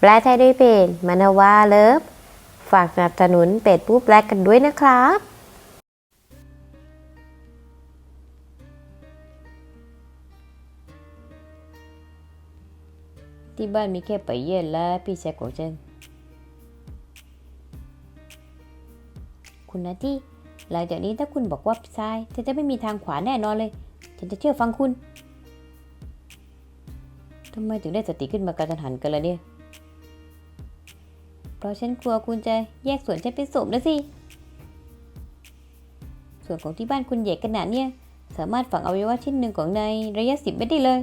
แปลไทยด้วยเพจมานาวาเลิฟ ฝากสนับสนุนเป็ดผู้แปลกันด้วยนะครับ ที่บ้านมีแค่ไปเยี่ยนและพี่ชายของฉันคุณนะที่หลังจากนี้ถ้าคุณบอกว่าซ้ายฉันจะไม่มีทางขวาแน่นอนเลย ฉันจะเชื่อฟังคุณทำไมถึงได้สติขึ้นมากระทันหันกันล่ะเนี่ย เพราะฉันกลัวคุณจะแยกส่วนฉันเป็นศพนะสิ ส่วนของที่บ้านคุณใหญ่ขนาดเนี้ยสามารถฝังอวัยวะชิ้นหนึ่งของในระยะสิบเมตรได้เลย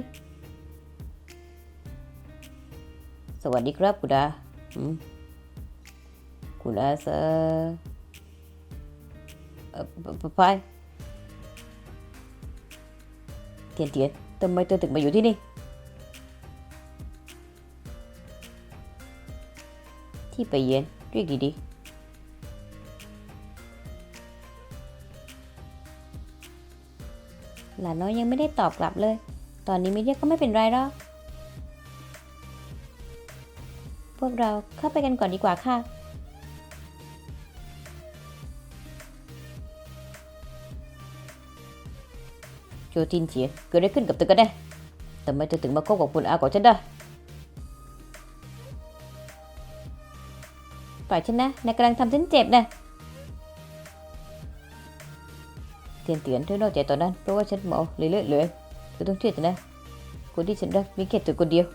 สวัสดีครับคุณอาคุณอาเซอร์ไปเทียนเทียนทำไมเธอถึงมาอยู่ที่นี่ ที่ไปเย็นเรียกดีๆหลานน้อยยังไม่ได้ตอบกลับเลย ตอนนี้ม่เรียก็ไม่เป็นไรหรอก พวกเราเข้าไปกันก่อนดีกว่าค่ะ โจจินเฉียเกิดอะไรขึ้นกับเธอกันแน่ทำไมเธอถึงมาคบกับคุณอาของฉันได้ ปล่อยฉันนะนายกำลังทำฉันเจ็บนะเตียนเตียนเธอนอกใจตอนนั้นเพราะว่าฉันเมาเลยเลื่อยเลยเธอต้องเชื่อฉันนะคนที่ฉันรักมีแค่เธอคนเดียว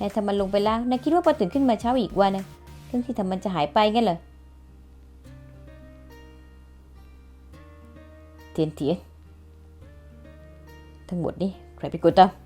นายทำมันลงไปแล้วนายคิดว่าพอตื่นขึ้นมาเช้าอีกวันนะเรื่องที่ทำมันจะหายไปงั้นเหรอเทียนเทียนทั้งหมดนี้ใครเป็นคนทำ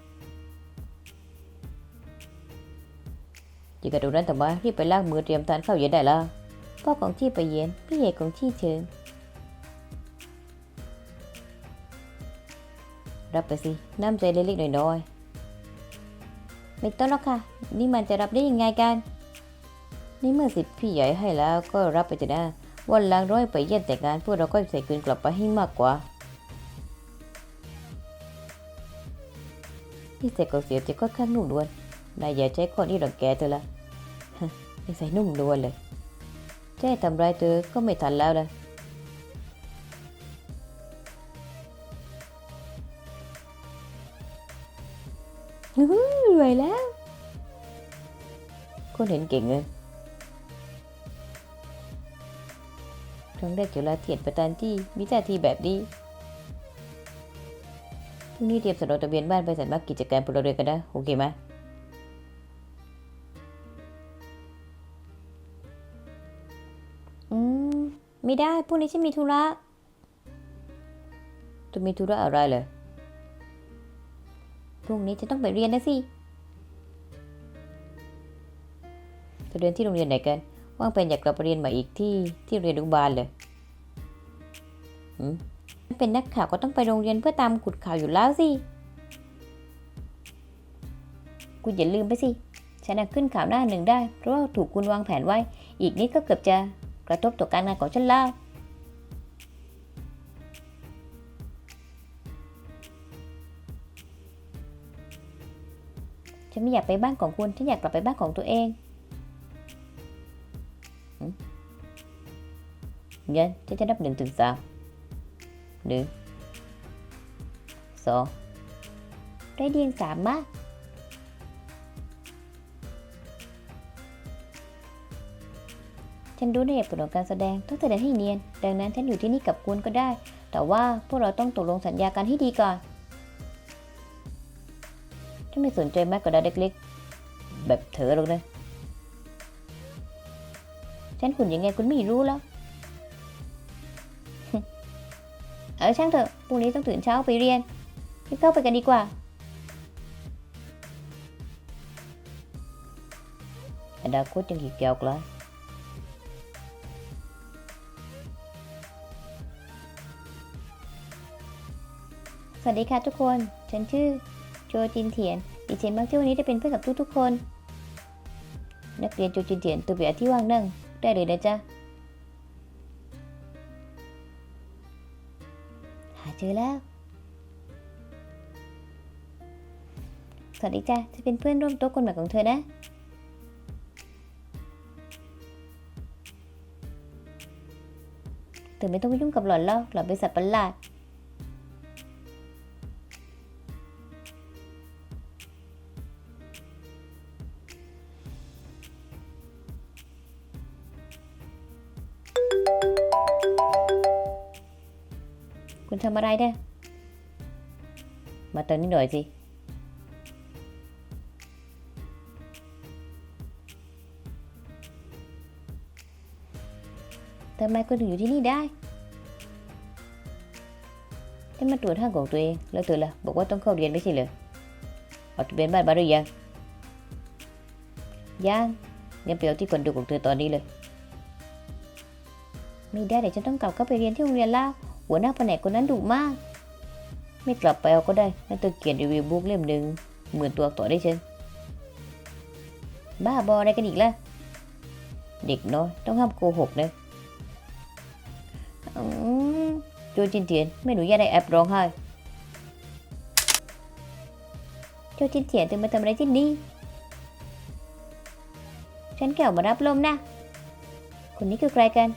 เปล่าฉันรักระพายอยู่กับตรงนั้นทำไมรีบไปล้างมือเตรียมทานข้าวเย็นได้ล้วพ่อของที่ไปเย็นพี่เอกของที่เชิงรับไปสิน้ำใจเล็กๆน้อยๆไม่ต้องหรอกค่ะ นี่มันจะรับได้ยังไงกันนี่เมื่อสิพี่ใหญ่ให้แล้วก็รับไปจะได้วันหลังร้อยไปเยี่ยนแต่งงานพวกเราก็ใส่คืนกลับไปให้มากกว่านี่เสกก็เสียใจก็ข้างนุ่มนวล นายอย่าใช้ข้อนี้รังแกเธอละฮะนี่ใส่นุ่มนวลเลยจะให้ทำร้ายเธอก็ไม่ทันแล้วละอื้อหือรวยแล้ว คนเห็นเก่งเลยครั้งแรกเจอลาเทียนประธานที่มีท่าทีแบบนี้พรุ่งนี้เตรียมสนดทะเบียนบ้านไปสันมัครกิจการพลเรือนกันนะ โอเคไหม ไม่ได้พรุ่งนี้ฉันมีธุระจะมีธุระอะไรเหรอพรุ่งนี้จะต้องไปเรียนนะสิจะเรียนที่โรงเรียนไหนกัน ว่างเป็นอยากกลับไปเรียนใหม่อีกที่ที่เรียนอนุบาลเลยหืมเป็นนักข่าวก็ต้องไปโรงเรียนเพื่อตามขุดข่าวอยู่แล้วสิ คุณอย่าลืมไปสิ ฉันขึ้นข่าวหน้าหนึ่งได้ เพราะว่าถูกคุณวางแผนไว้ อีกนิดก็เกือบจะ กระทบต่อการงานของฉันแล้วฉันไม่อยากไปบ้านของคุณ ฉันอยากกลับไปบ้านของตัวเองงั้นฉันจะนับหนึ่งถึงสามหนึ่งสองได้เดียงสามมาก ฉันรู้ในเหตุผลของการแสดงต้องแสดงให้เนียน ดังนั้นฉันอยู่ที่นี่กับคุณก็ได้ แต่ว่าพวกเราต้องตกลงสัญญากันให้ดีก่อนฉันไม่สนใจมากกว่าดาเล็กๆ แบบเธอหรอกนะฉันหุ่นยังไงคุณไม่รู้แล้ว เออช่างเถอะพรุ่งนี้ต้องตื่นเช้าไปเรียนรีบเข้าไปกันดีกว่าอนาคตยังอีกยาวไกล สวัสดีค่ะทุกคน ฉันชื่อโจจินเถียนดีใจมากที่วันนี้ได้เป็นเพื่อนกับทุกๆคน นักเรียนโจจินเทียนตัวเบียที่ว่างนั่งได้เลยนะจ๊ะ หาเจอแล้ว สวัสดีจ้ะจะเป็นเพื่อนร่วมโต๊ะคนใหม่ของเธอนะ เธอไม่ต้องไปยุ่งกับหล่อนแล้วหล่อนเป็นสัตว์ประหลาด ทำอะไรเนี่ยมาเติมนิดหน่อยสิทำไมคุณถึงอยู่ที่นี่ได้ได้มาตรวจห้างของตัวเอง แล้วเธอล่ะ บอกว่าต้องเข้าเรียนไม่ใช่เหรอเอาทะเบียนบ้านมาหรือยัง ยังงั้นไปเอาที่คนโดของเธอตอนนี้เลย ไม่ได้เดี๋ยวฉันต้องกลับเข้าไปเรียนที่โรงเรียนแล้ว หัวหน้าแผนกคนนั้นดุมาก ไม่กลับไปเอาก็ได้นั่นเธอเขียนรีวิวบุ๊กเล่มหนึ่งเหมื่นตัวอักษรได้เช่นบ้าบออะไรกันอีกล่ะ เด็กน้อยต้องห้ามโกหกนะอืมโจจินเทียนไม่หนูแย่ในแอปร้องไห้โจจินเถียนเธอมาทำอะไรที่นี่ ฉันแค่ออกมารับลมนะ คนนี้คือใครกัน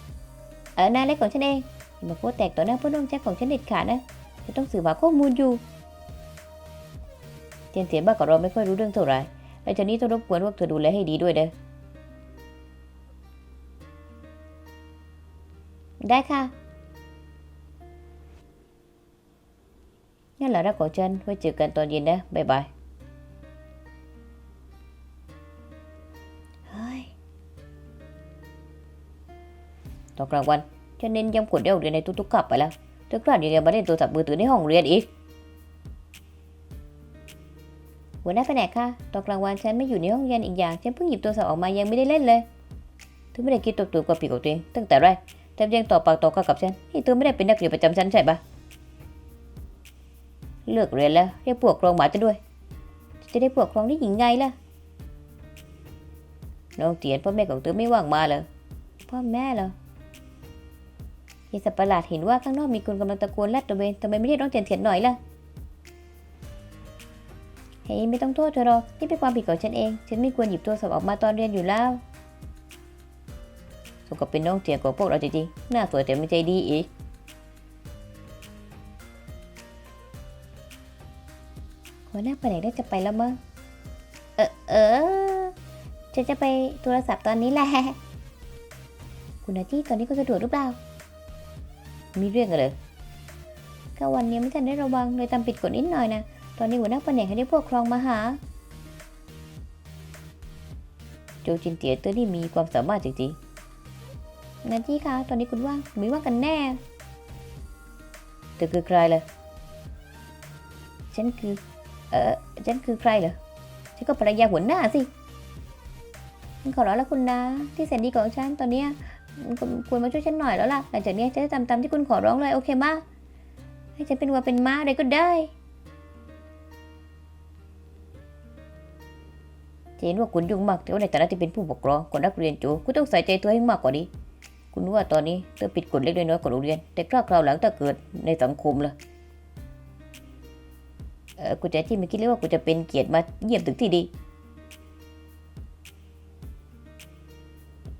เออนายเล็กของฉันเอง อย่ามาพูดแตกต่อหน้าเพื่อนร่วมแจ็คของฉันเด็ดขาดนะจะต้องสืบหาข้อมูลอยู่เทียนเทียบ้ากับเราไม่ค่อยรู้เรื่องเท่าไหร่และจากนี้ต้องรบกวนพวกเธอดูแลให้ดีด้วยเด้อได้ค่ะงั้นแหละรักของฉันไว้เจอกันตอนเย็นนะบ๊ายบายเฮ้ยตอนกลางวัน ฉันเน้นย้ำกดเดี่ยวเรียนในทุกๆคาบไปแล้วเธอกล้าเรียนมาเล่นโทรศัพท์มือถือในห้องเรียนอีกหัวหน้าแผนกค่ะตอนกลางวันฉันไม่อยู่ในห้องเรียนอีกอย่าง ฉันเพิ่งหยิบโทรศัพท์ออกมายังไม่ได้เล่นเลยเธอไม่ได้คิดตัวตัวกับปีของตัวเองตั้งแต่แรกแต่ยังต่อปากต่อคำกับฉันนี่เธอไม่ได้เป็นนักเรียนประจำชั้นใช่ปะเลิกเรียนแล้วเรียกพวกกรองหมาจะด้วย จะได้ปกครองได้หญิงไงล่ะน้องเตียนพ่อแม่ของเธอไม่ว่างมาเลยพ่อแม่เหรอ ยายสัตว์ประหลาดเห็นว่าข้างนอกมีคนกำลังตะโกนแลดตระเวนทำไมไม่ได้ร้องเถียนเถียนหน่อยล่ะเฮ้ยไม่ต้องโทษเธอหรอกนี่เป็นความผิดของฉันเอง ฉันไม่ควรหยิบโทรศัพท์ออกมาตอนเรียนอยู่แล้วสกับเป็นน้องเตียนของพวกเราจริงๆหน้าสวยแต่ไม่ใจดีอีกหัวหน้าแผนได้จะไปแล้วมั้งเออเออฉันจะไปโทรศัพท์ตอนนี้แหละ คุณอาจี้ตอนนี้ก็สะดวกหรือเปล่า มีเรื่องอะไรก็วันนี้ไม่ทันได้ระวังเลยทำผิดกฎนิดหน่อยนะ ตอนนี้หัวหน้าแผนกให้ได้พวกครองมาหา โจจินเตียเธอนี่มีความสามารถจริงๆนาจี้คะตอนนี้คุณว่างหรือไม่ว่างกันแน่เธอคือใครล่ะฉันคือ เออฉันคือใครเหรอ ฉันก็ภรรยาหัวหน้าสิฉันขอร้องแล้วคุณนะ ที่แสนดีของฉันตอนเนี้ย คุณควรมาช่วยฉันหน่อยแล้วล่ะ หลังจากนี้ยจะทำตามที่คุณขอร้องเลย โอเคมาให้ฉันเป็นวัวเป็นม้าอะไรก็ได้ เห็นว่าคุณยุ่งมากแต่ว่าในฐานะที่เป็นผู้ปกครองของนักเรียนโจคุณต้องใส่ใจตัวให้มากกว่านี้ คุณว่าตอนนี้เธอผิดกฎเล็กน้อยของโรงเรียน แต่คราวคราวหลังถ้าเกิดในสังคมล่ะเออคุณจะที่ไม่คิดเลยว่าคุณจะเป็นเกียรติมาเยี่ยมถึงที่ดี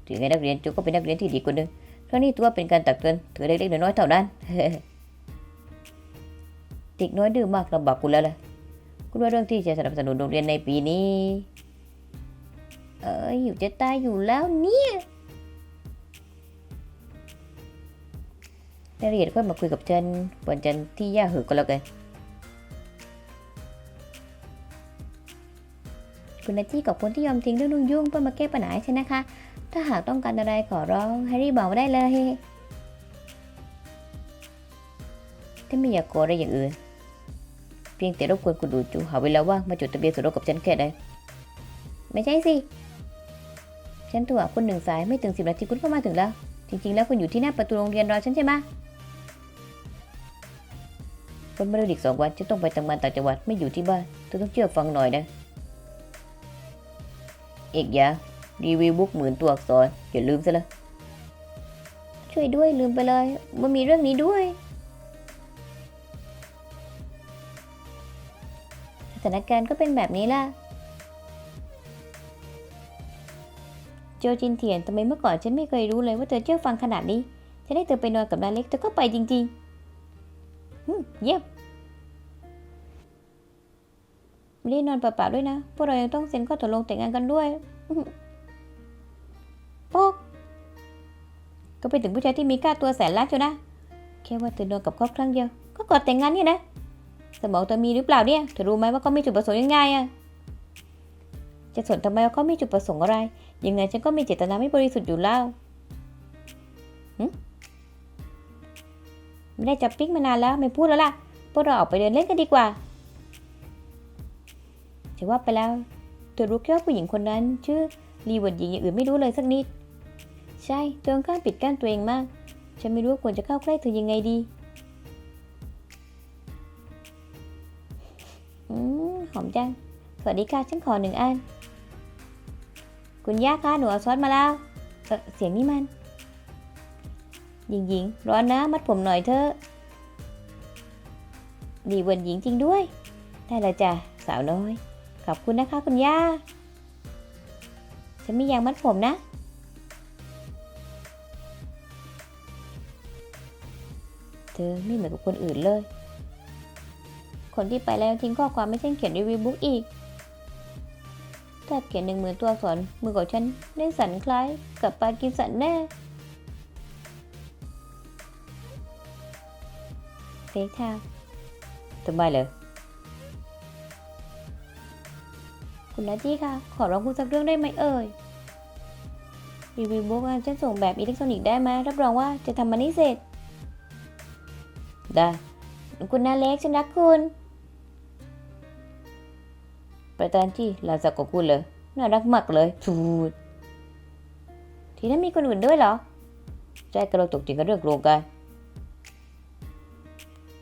ถึงไงนักเรียนโจก็เป็นนักเรียนที่ดีคนหนึ่งครั้งนี้ถือว่าเป็นการตักเตือนเธอเล็กๆน้อยๆเท่านั้นเด็กน้อยดื้อมากลำบากคุณแล้วล่ะคุณว่าเรื่องที่จะสนับสนุนโรงเรียนในปีนี้ เอออยู่จะตายอยู่แล้วเนี่ยรายละเอียดค่อยมาคุยกับฉันวันจันทร์ที่ย่าหือก็แล้วกันคุณนาจี้ขอบคุณที่ยอมทิ้งเรื่องนุ่งยุ่งเพื่อมาแก้ปัญหาให้ฉันนะคะ ถ้าหากต้องการอะไรขอร้องให้รีบบอกมาได้เลยถ้าไม่อยากขออะไรอย่างอื่น เพียงแต่รบกวนคุณดูจูหาเวลาว่างมาจดทะเบียนสมรสกับฉันแค่ได้ไม่ใช่สิ ฉันตัวคุณหนึ่งสายไม่ถึงสิบนาทีคุณก็มาถึงแล้ว จริง ๆ แล้วคุณอยู่ที่หน้าประตูโรงเรียนรอฉันใช่ไหมวันมะรืนอีกสองวันจะต้องไปทำงานต่างจังหวัดไม่อยู่ที่บ้านเธอต้องเชื่อฟังหน่อยนะอีกอย่าง รีวิวบุ๊กหมื่นตัวอักษรอย่าลืมซะละช่วยด้วยลืมไปเลยว่ามีเรื่องนี้ด้วยสถานการณ์ก็เป็นแบบนี้ล่ะโจจินเทียนทำไมเมื่อก่อนฉันไม่เคยรู้เลยว่าเธอเชื่อฟังขนาดนี้ฉันได้เธอไปนอนกับนาเล็กเธอก็ไปจริงๆอืมเยี่ยมไม่ได้นอนเปล่าๆด้วยนะ พวกเรายังต้องเซ็นข้อตกลงแต่งงานกันด้วย ก็ไปถึงผู้ชายที่มีค่าตัวแสนล้านเชียวนะ แค่ว่าเธอนอนกับเขาครั้งเดียว ก็กอดแต่งงานเนี่ยนะ สมองเธอมีหรือเปล่าเนี่ย เธอรู้ไหมว่าเขามีจุดประสงค์ยังไงอะจะสนทำไมว่าเขามีจุดประสงค์อะไร ยังไงฉันก็มีเจตนาไม่บริสุทธิ์อยู่แล้วไม่ได้จับปิ๊กมานานแล้วไม่พูดแล้วล่ะ พวกเราออกไปเดินเล่นกันดีกว่าจะว่าไปแล้วเธอรู้แค่ว่าผู้หญิงคนนั้น ชื่อรีเวิร์ดหญิงอย่างอื่นไม่รู้เลยสักนิด ใช่เธอค่อนข้างปิดกั้นตัวเองมาก ฉันไม่รู้ว่าควรจะเข้าใกล้เธอยังไงดีอืมหอมจัง สวัสดีค่ะ ฉันขอหนึ่งอัน คุณย่าคะหนูเอาซอสมาแล้วเออเสียงนี่มัน หญิงหญิงร้อนนะ มัดผมหน่อยเถอะดีเวินหญิงจริงด้วย ได้และจ้ะสาวน้อย ขอบคุณนะคะคุณย่า ฉันไม่อยากมัดผมนะ เธอไม่เหมือนกับคนอื่นเลย คนที่ไปแล้วทิ้งข้อความไม่เช่นเขียนรีวิวบุ๊กอีกถ้าเขียนหนึ่งหมื่นตัวอักษรมือของฉันได้สันคล้ายกับปากีสันแน่เฟกทาวทำไมเลยคุณนาจี้ค่ะ ขอร้องคุณสักเรื่องได้ไหมเอ่ยรีวิวบุ๊กฉันส่งแบบอิเล็กทรอนิกส์ได้ไหมรับรองว่าจะทำมันให้เสร็จ ได้ คุณนาเล็กฉันรักคุณประธานที่ลาจากของคุณเลย น่ารักมากเลยทูดทีนั้นมีคนอื่นด้วยเหรอใช่กระโดดตกจริงกับเรื่องโครงการ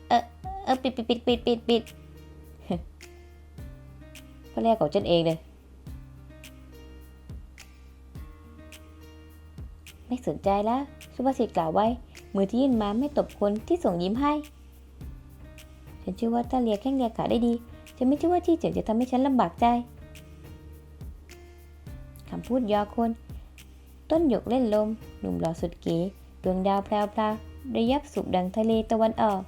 เออเออปิดปิดปิดปิดปิดปิดพ่อแรกของฉันเองเลย ไม่สนใจแล้วสุภาษิตกล่าวไว้ มือที่ยื่นมาไม่ตบคนที่ส่งยิ้มให้ ฉันเชื่อว่าถ้าเลียแข้งเลียขาได้ดีฉันไม่เชื่อว่าที่เจ๋งจะทำให้ฉันลำบากใจคำพูดยอคน ต้นหยกเล่นลม หนุ่มหล่อสุดเก๋ดวงดาวแพรวพราระยับสุบดังทะเลตะวันออก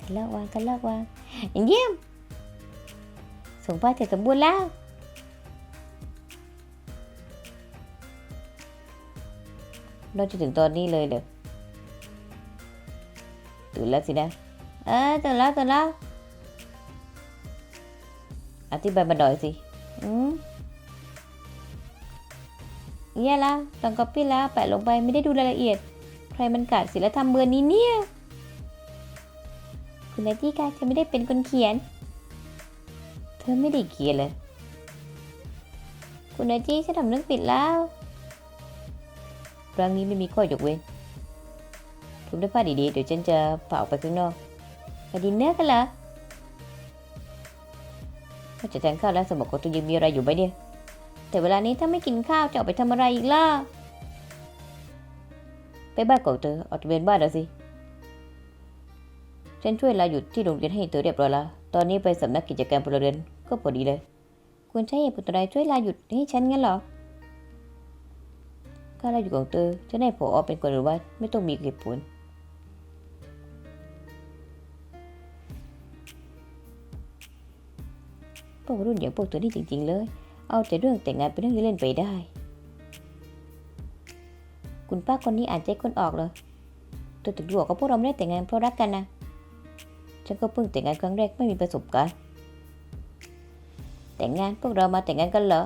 กันเลิกวางกันเลิกวางเยี่ยมส่งผ้าเสร็จสมบูรณ์แล้ว เราจะถึงตอนนี้เลยเหรอตื่นแล้วสินะ เออตื่นแล้วตื่นแล้วอธิบายมาหน่อยสิ อืมแย่แล้วตอนก๊อปปี้แล้วแปะลงไปไม่ได้ดูรายละเอียด ใครมันกาดศิลธรรมเบอร์นี้เนี่ย คุณนายที่ค่ะฉันไม่ได้เป็นคนเขียน เธอไม่ได้เขียนเลย คุณนายจี้ฉันทำเรื่องผิดแล้ว ครั้งนี้ไม่มีข้อยกเว้นผมได้ผ้าดีๆ เดี๋ยวฉันจะเป่าออกไปข้างนอกไปดินเนอร์กันเหรอก็จะทานข้าวแล้วสมองของตัวยังมีอะไรอยู่ไหมเนี่ย แต่เวลานี้ถ้าไม่กินข้าวจะออกไปทำอะไรอีกล่ะ ไปบ้านของเธอออกเป็นบ้านแล้วสิ ฉันช่วยลาหยุดที่โรงเรียนให้เธอเรียบร้อยแล้ว ตอนนี้ไปสำนักกิจการพลเรือนก็พอดีเลย คุณใช้เหตุผลอะไรช่วยลาหยุดให้ฉันงั้นเหรอ ข้าลาหยุดของเธอฉันให้ผอเป็นคนหรือว่าไม่ต้องมีเหตุผลพวกรุ่นอย่างพวกตัวนี้จริง ๆ เลย เอาแต่เรื่องแต่งงานเป็นเรื่องที่เล่นไปได้ คุณป้าคนนี้อ่านใจคนออกเหรอตัวถึงรู้ว่าพวกเราไม่ได้แต่งงานเพราะรักกันนะ ฉันก็เพิ่งแต่งงานครั้งแรกไม่มีประสบการณ์ แต่งงานพวกเรามาแต่งงานกันเหรอ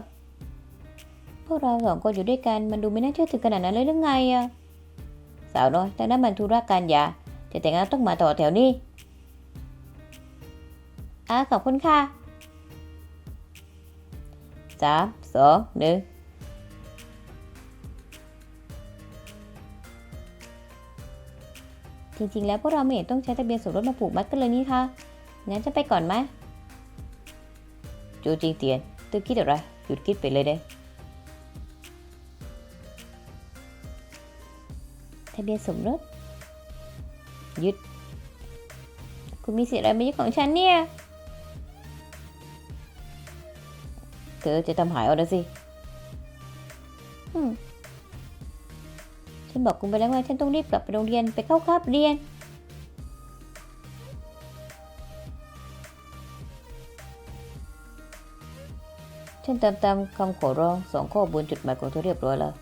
พวกเราสองคนอยู่ด้วยกันมันดูไม่น่าเชื่อถือขนาดนั้นเลยหรือไงอะสาวน้อยทางนั้นมันธุระการอย่าจะแต่งงานต้องมาต่อแถวนี้อ่าขอบคุณค่ะสามสองหนึ่งจริงๆ แล้วพวกเราไม่เห็นต้องใช้ทะเบียนสมรสมาผูกมัดกันเลยนี่คะงั้นจะไปก่อนไหมจูจริงเตียนตือคิดอะไร หยุดคิดไปเลยเด้ะเบียนสมรสยึด คุณมีสิทธิ์อะไรมายึดของฉันเนี่ย เธอจะทำหายเอาล้สิฉันบอกคุณไปแล้วว่าฉันต้องรีบกลับไปโรงเรียนไปเข้าคาบเรียน ฉันตามตามคำขอร้องสองข้อบนจุดหมายของเธอเรียบร้อยแล้ว